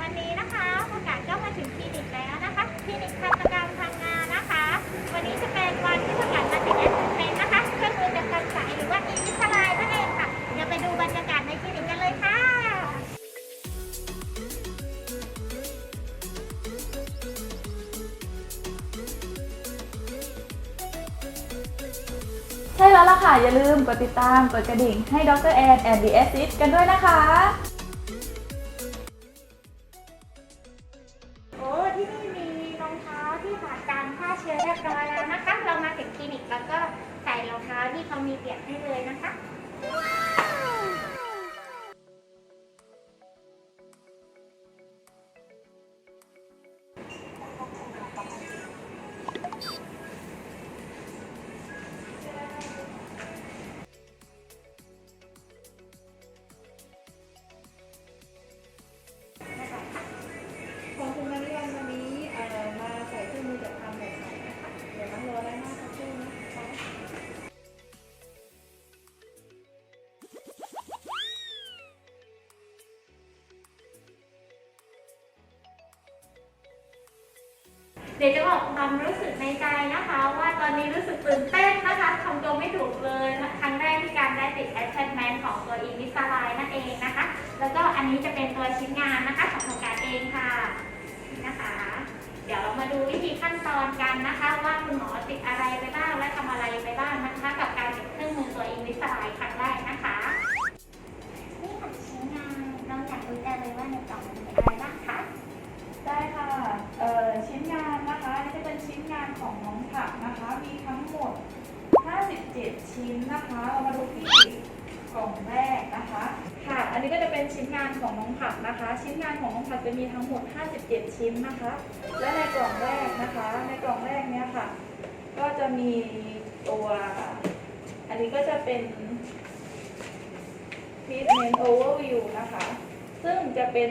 วันนี้นะคะประกาศก็มาถึงคลินิกแล้วนะคะคลินิกทันตกรรมพังงานนะคะ วันนี้จะเป็นวันที่ประกาศมาถึงแอสเซนนะคะเครื่องมือจัดการสายหรือว่าอีวิสไลนั่นเองค่ะเดี๋ยวไปดูบรรยากาศในคลินิกกันเลยค่ะใช่แล้วล่ะค่ะ อย่าลืมกดติดตาม กดกระดิ่งให้ดรแอนแอนดีเอซิสกันด้วยนะคะ เดี๋ยวจะบอกความรู้สึกในใจนะคะ ว่าตอนนี้รู้สึกตื่นเต้นนะคะทำตัวไม่ถูกเลยครั้งแรกที่การได้ติด attachment ของตัว e v i s a l i นั่นเองนะคะ แล้วก็อันนี้จะเป็นตัวชิ้นงานนะคะของโครงการเองค่ะนะคะ เดี๋ยวเรามาดูวิธีขั้นตอนกันนะคะ ว่าคุณหมอติดอะไรไปบ้างและทำอะไรไปบ้างนะคะ กับการติดเครื่องมือตัว e v i s a l i ครั้งแรก ชิ้นนะคะ เรามาดูที่กล่องแรกนะคะ ค่ะ อันนี้ก็จะเป็นชิ้นงานของน้องผักนะคะ ชิ้นงานของน้องผักจะมีทั้งหมด 57 ชิ้นนะคะ และในกล่องแรกนะคะ ในกล่องแรกเนี้ยค่ะ ก็จะมีตัว อันนี้ก็จะเป็น treatment overview นะคะ ซึ่งจะเป็น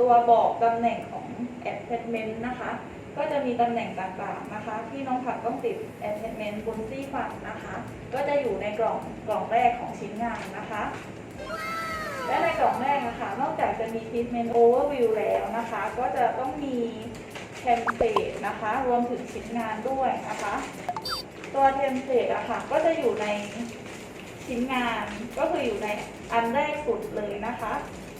ตัวบอกตำแหน่งของ attachment นะคะ ก็จะมีตำแหน่งต่างๆนะคะ ที่น้องผักต้องติด attachment บนซี่ฟันนะคะ ก็จะอยู่ในกล่องกล่องแรกของชิ้นงานนะคะ และในกล่องแรกนะคะ นอกจากจะมี treatment overview แล้วนะคะ ก็จะต้องมี template นะคะ รวมถึงชิ้นงานด้วยนะคะ ตัว template อะค่ะก็จะอยู่ในชิ้นงานก็คืออยู่ในอันแรกสุดเลยนะคะ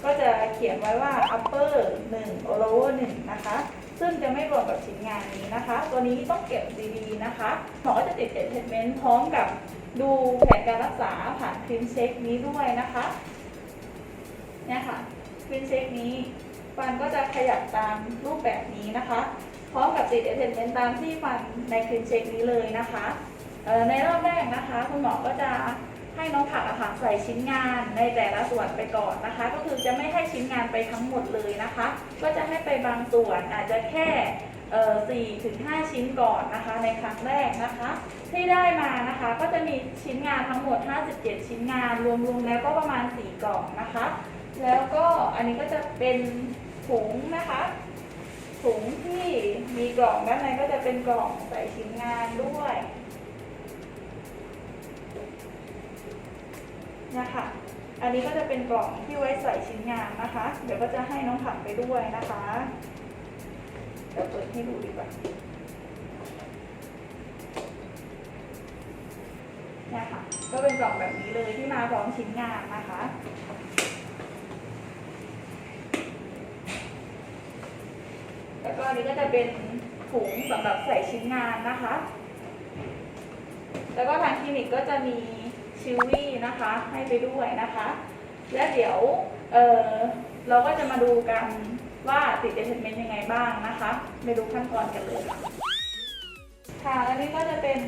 ก็จะเขียนไว้ว่า upper 1 lower 1นะคะ ซึ่งจะไม่รวมกับชิ้นงานนี้นะคะ ตัวนี้ต้องเก็บดีๆนะคะหมอก็จะติด attachment พร้อมกับดูแผนการรักษาผ่านคลินเช็คนี้ด้วยนะคะเนี่ยค่ะคลินเช็คนี้ฟันก็จะขยับตามรูปแบบนี้นะคะ พร้อมกับติด attachment ตามที่ฟันในคลินเช็คนี้เลยนะคะในรอบแรกนะคะ คุณหมอก็จะ ให้น้องผักอะค่ะใส่ชิ้นงานในแต่ละส่วนไปก่อนนะคะ ก็คือจะไม่ให้ชิ้นงานไปทั้งหมดเลยนะคะ ก็จะให้ไปบางส่วนอาจจะแค่เอ่อ4ถึง5ชิ้นก่อนนะคะ ในครั้งแรกนะคะ ที่ได้มานะคะก็จะมีชิ้นงานทั้งหมด 57 ชิ้นงานรวมๆแล้วก็ประมาณ 4 กล่องนะคะ แล้วก็อันนี้ก็จะเป็นถุงนะคะถุงที่มีกล่องด้านในก็จะเป็นกล่องใส่ชิ้นงานด้วย นะคะ อันนี้ก็จะเป็นกล่องที่ไว้ใส่ชิ้นงานนะคะ เดี๋ยวก็จะให้น้องผักไปด้วยนะคะ เดี๋ยวเปิดให้ดูดีกว่าเนี่ยค่ะก็เป็นกล่องแบบนี้เลยที่มาพร้อมชิ้นงานนะคะแล้วก็อันนี้ก็จะเป็นถุงสำหรับใส่ชิ้นงานนะคะ แล้วก็ทางคลินิกก็จะมี ชิววี่นะคะให้ไปด้วยนะคะ และเดี๋ยวเเราก็จะมาดูกันว่าติด attachment ยังไงบ้างนะคะไปดูขั้นตอนกันเลย ค่ะค่ะและนี่ก็จะเป็น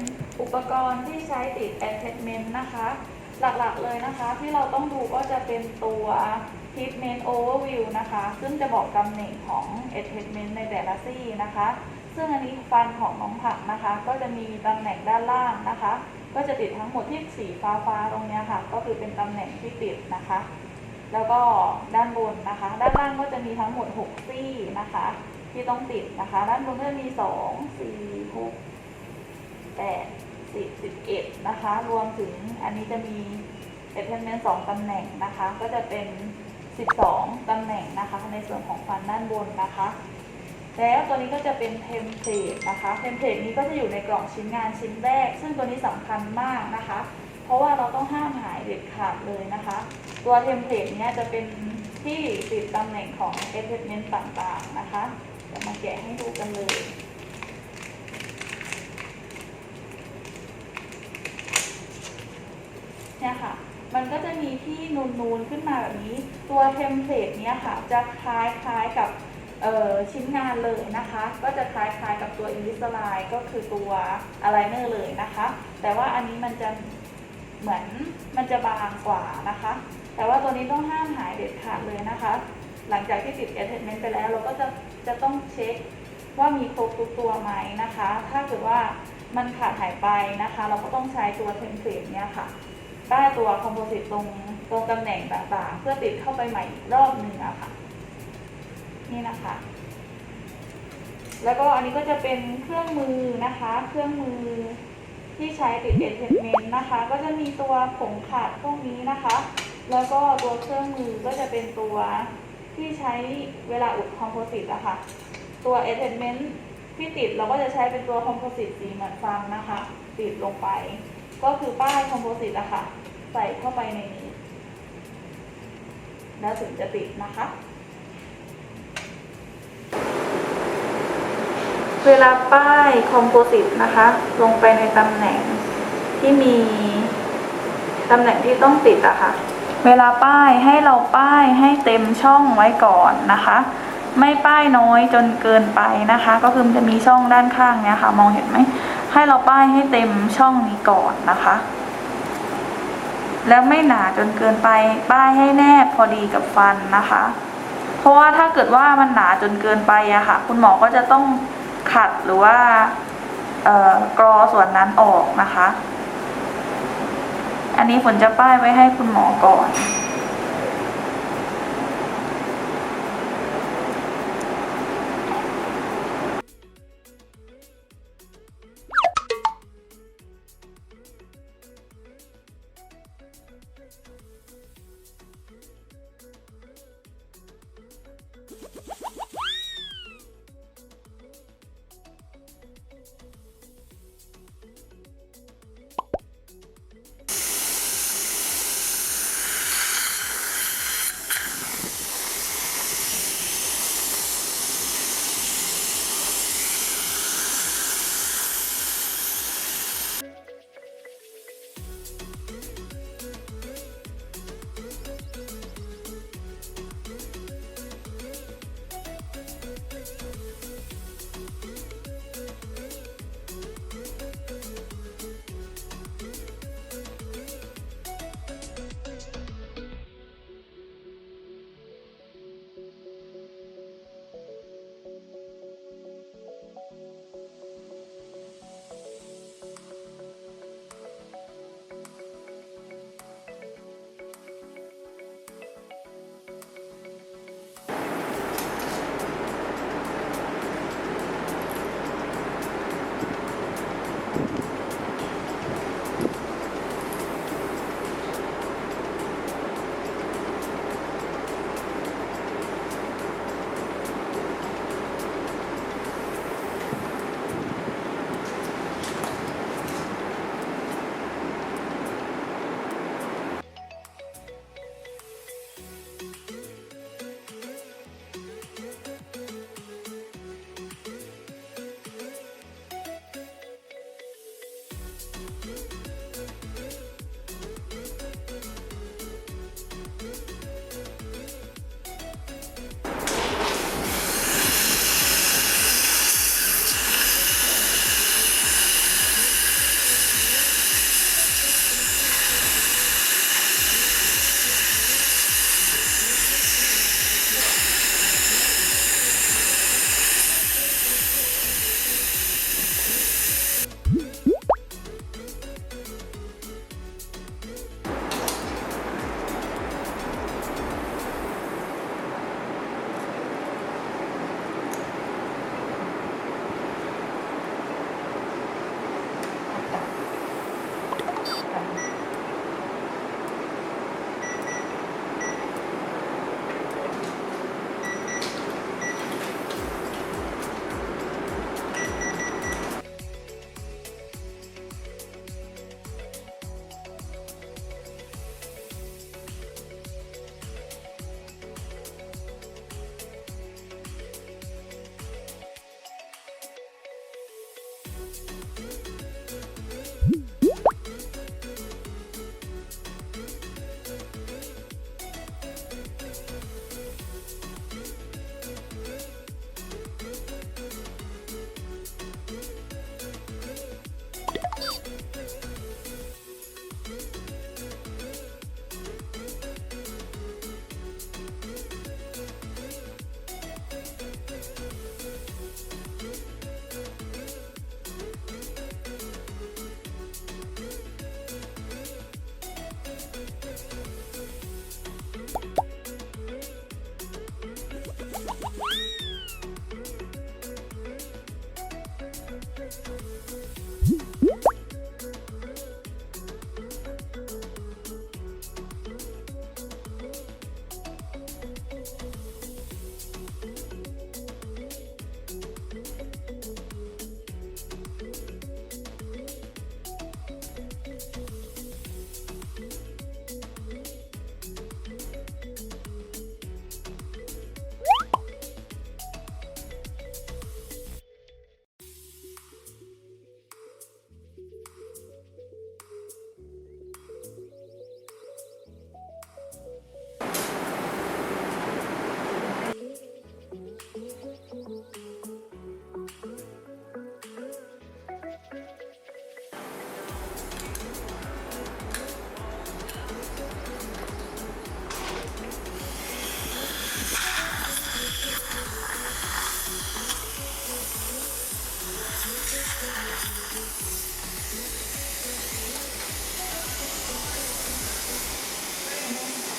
อุปกรณ์ที่ใช้ติด attachment นะคะ หลักๆเลยนะคะ ที่เราต้องดูก็จะเป็นตัว treatment overview นะคะ ซึ่งจะบอกตำแหน่งของ attachment ในแต่ละซี่นะคะ ซึ่งอันนี้ฟันของน้องผักนะคะ ก็จะมีตำแหน่งด้านล่างนะคะ ก็จะติดทั้งหมดที่สีฟ้าฟ้าๆตรงนี้ค่ะ ก็คือเป็นตำแหน่งที่ติดนะคะ แล้วก็ด้านบนนะคะ ด้านล่างก็จะมีทั้งหมด 6 ซี่นะคะ ที่ต้องติดนะคะ ด้านบนก็จะมี 2 4 6 8 10 11นะคะ รวมถึงอันนี้จะมี attachment สองตำแหน่งนะคะ ก็จะเป็น 12 ตำแหน่งนะคะ ในส่วนของฟันด้านบนนะคะ แล้วตัวนี้ก็จะเป็นเทมเพลตนะคะ เทมเพลตนี้ก็จะอยู่ในกล่องชิ้นงานชิ้นแรก ซึ่งตัวนี้สำคัญมากนะคะ เพราะว่าเราต้องห้ามหายเด็ดขาดเลยนะคะ ตัวเทมเพลตนี้จะเป็นที่ติดตำแหน่งของเอฟเฟกเมนต์ต่างๆนะคะเดี๋ยวมาแกะให้ดูกันเลยเนี่ยค่ะ มันก็จะมีที่นูนๆขึ้นมาแบบนี้ ตัวเทมเพลตเนี้ยค่ะ จะคล้ายๆกับ ชิ้นงานเลยนะคะ ก็จะคล้ายๆกับตัวอินวิสไลก็คือตัวอะไรเนอร์เลยนะคะ แต่ว่าอันนี้มันจะเหมือนมันจะบางกว่านะคะ แต่ว่าตัวนี้ต้องห้ามหายเด็ดขาดเลยนะคะ หลังจากที่ติด attachment ไปแล้ว เราก็จะจะต้องเช็คว่ามีครบทุกตัวไหมนะคะ ถ้าเกิดว่ามันขาดหายไปนะคะ เราก็ต้องใช้ตัวเทมเพลตเนี่ยค่ะใต้ตัวคอมโพสิตตรงตรงตำแหน่งต่างๆ เพื่อติดเข้าไปใหม่อีกรอบหนึ่งอะค่ะ นี่นะคะ แล้วก็อันนี้ก็จะเป็นเครื่องมือนะคะ เครื่องมือที่ใช้ติดเอทเมนต์นะคะ ก็จะมีตัวผงขาดพวกนี้นะคะ แล้วก็ตัวเครื่องมือก็จะเป็นตัวที่ใช้เวลาอุดคอมโพสิตอะค่ะ ตัวเอทเมนต์ที่ติดเราก็จะใช้เป็นตัวคอมโพสิตสีเหมือนฟันนะคะ ติดลงไป ก็คือป้ายคอมโพสิตอะค่ะ ใส่เข้าไปในนี้ แล้วถึงจะติดนะคะ เวลาป้ายคอมโพสิตนะคะ ลงไปในตำแหน่งที่มีตำแหน่งที่ต้องติดอะค่ะ เวลาป้ายให้เราป้ายให้เต็มช่องไว้ก่อนนะคะ ไม่ป้ายน้อยจนเกินไปนะคะ ก็คือจะมีช่องด้านข้างเนี้ยค่ะ มองเห็นไหมให้เราป้ายให้เต็มช่องนี้ก่อนนะคะ แล้วไม่หนาจนเกินไป ป้ายให้แนบพอดีกับฟันนะคะ เพราะว่าถ้าเกิดว่ามันหนาจนเกินไปอะค่ะ คุณหมอก็จะต้อง ขัดหรือว่ากรอส่วนนั้นออกนะคะ อันนี้ฝนจะป้ายไว้ให้คุณหมอก่อน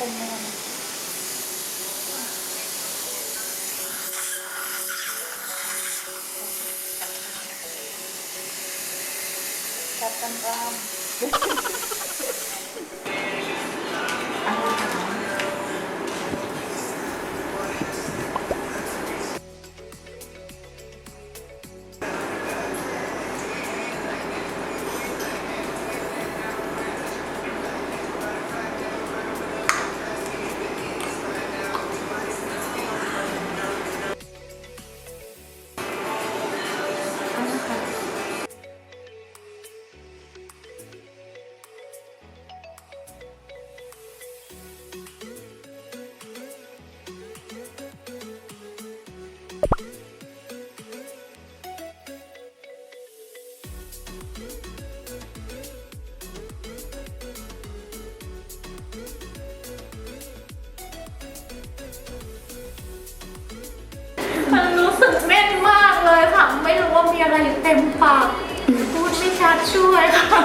มนอนจั อะไรอยู่เต็มปากพูดไม่ชัดช่วยค่ะ